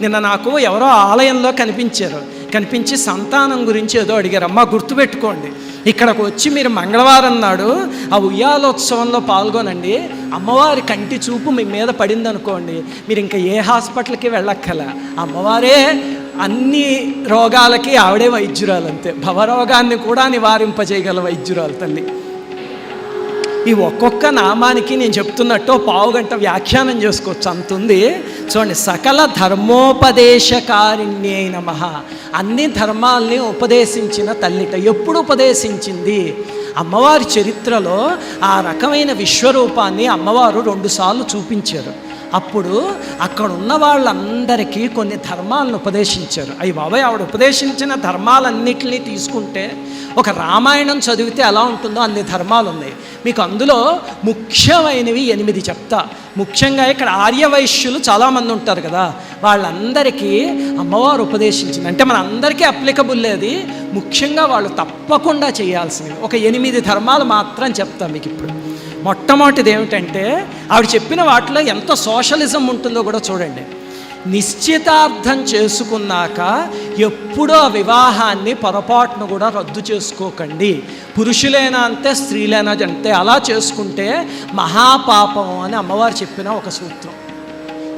నిన్న నాకు ఎవరో ఆలయంలో కనిపించారు. కనిపించి సంతానం గురించి ఏదో అడిగారు. అమ్మ గుర్తుపెట్టుకోండి. ఇక్కడికి వచ్చి మీరు మంగళవారం నాడు ఆ ఉయ్యాలోత్సవంలో పాల్గొనండి. అమ్మవారి కంటి చూపు మీ మీద పడింది అనుకోండి మీరు ఇంకా ఏ హాస్పిటల్కి వెళ్ళక్కల. అమ్మవారే అన్ని రోగాలకి ఆవిడే వైద్యురాలు అంతే భవరోగాన్ని కూడా నివారింపజేయగల వైద్యురాలు తల్లి. ఈ ఒక్కొక్క నామానికి నేను చెప్తున్నట్టు పావుగంట వ్యాఖ్యానం చేసుకోవచ్చు. అంతుంది. చూడండి సకల ధర్మోపదేశకారిణ్యే నమ. అన్ని ధర్మాల్ని ఉపదేశించిన తల్లిట ఎప్పుడు ఉపదేశించింది? అమ్మవారి చరిత్రలో ఆ రకమైన విశ్వరూపాన్ని అమ్మవారు రెండుసార్లు చూపించారు. అప్పుడు అక్కడ ఉన్న వాళ్ళందరికీ కొన్ని ధర్మాలను ఉపదేశించారు. అవి బాబాయ్ ఆవిడ ఉపదేశించిన ధర్మాలన్నింటినీ తీసుకుంటే ఒక రామాయణం చదివితే ఎలా ఉంటుందో అన్ని ధర్మాలు ఉన్నాయి. మీకు అందులో ముఖ్యమైనవి ఎనిమిది చెప్తా. ముఖ్యంగా ఇక్కడ ఆర్యవైశ్యులు చాలామంది ఉంటారు కదా వాళ్ళందరికీ అమ్మవారు ఉపదేశించింది. అంటే మన అందరికీ అప్లికబుల్ అది ముఖ్యంగా వాళ్ళు తప్పకుండా చేయాల్సినవి. ఒక ఎనిమిది ధర్మాలు మాత్రం చెప్తాను మీకు ఇప్పుడు. మొట్టమొదటిది ఏమిటంటే ఆవిడ చెప్పిన వాటిలో ఎంత సోషలిజం ఉంటుందో కూడా చూడండి. నిశ్చితార్థం చేసుకున్నాక ఎప్పుడో ఆ వివాహాన్ని పొరపాటును కూడా రద్దు చేసుకోకండి. పురుషులైనా అంతే స్త్రీలైనా అంతే. అలా చేసుకుంటే మహాపాపం అని అమ్మవారు చెప్పిన ఒక సూత్రం.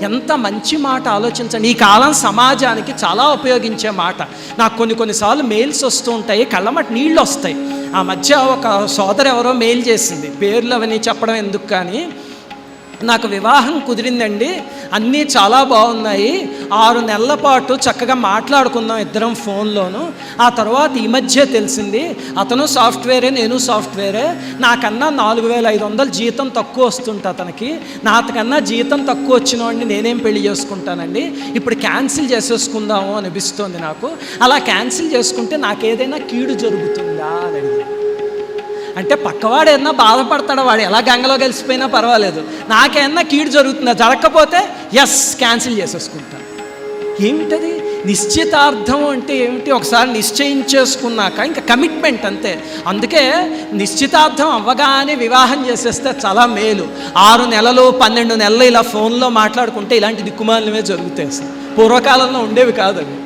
ఎంత మంచి మాట ఆలోచించండి. ఈ కాలం సమాజానికి చాలా ఉపయోగించే మాట. నాకు కొన్ని కొన్నిసార్లు మెయిల్స్ వస్తూ ఉంటాయి కళ్ళమటి నీళ్ళు వస్తాయి. ఆ మధ్య ఒక సోదరు ఎవరో మెయిల్ చేసింది. పేర్లు అవన్నీ చెప్పడం ఎందుకు కానీ నాకు వివాహం కుదిరిందండి అన్నీ చాలా బాగున్నాయి. ఆరు నెలల పాటు చక్కగా మాట్లాడుకుందాం ఇద్దరం ఫోన్లోను. ఆ తర్వాత ఈ మధ్య తెలిసింది అతను సాఫ్ట్వేరే నేను సాఫ్ట్వేరే. నాకన్నా నాలుగు వేల ఐదు వందలు జీతం తక్కువ వస్తుంట అతనికి నాకన్నా జీతం తక్కువ వచ్చిన వాడిని నేనేం పెళ్ళి చేసుకుంటానండి? ఇప్పుడు క్యాన్సిల్ చేసేసుకుందాము అనిపిస్తోంది నాకు. అలా క్యాన్సిల్ చేసుకుంటే నాకేదైనా కీడు జరుగుతుందా అని అడిగాను అంటే పక్కవాడు ఏదన్నా బాధపడతాడు వాడు? ఎలా గంగలో కలిసిపోయినా పర్వాలేదు. నాకేమన్నా కీడు జరుగుతుందా? జరగకపోతే ఎస్ క్యాన్సిల్ చేసేసుకుంటాను ఏమిటది? నిశ్చితార్థం అంటే ఏమిటి? ఒకసారి నిశ్చయించేసుకున్నాక ఇంకా కమిట్మెంట్ అంతే. అందుకే నిశ్చితార్థం అవ్వగానే వివాహం చేసేస్తే చాలా మేలు. ఆరు నెలలు పన్నెండు నెలలు ఇలా ఫోన్లో మాట్లాడుకుంటే ఇలాంటి దిక్కుమాలినవే జరుగుతాయి పూర్వకాలంలో ఉండేవి కాదు అవి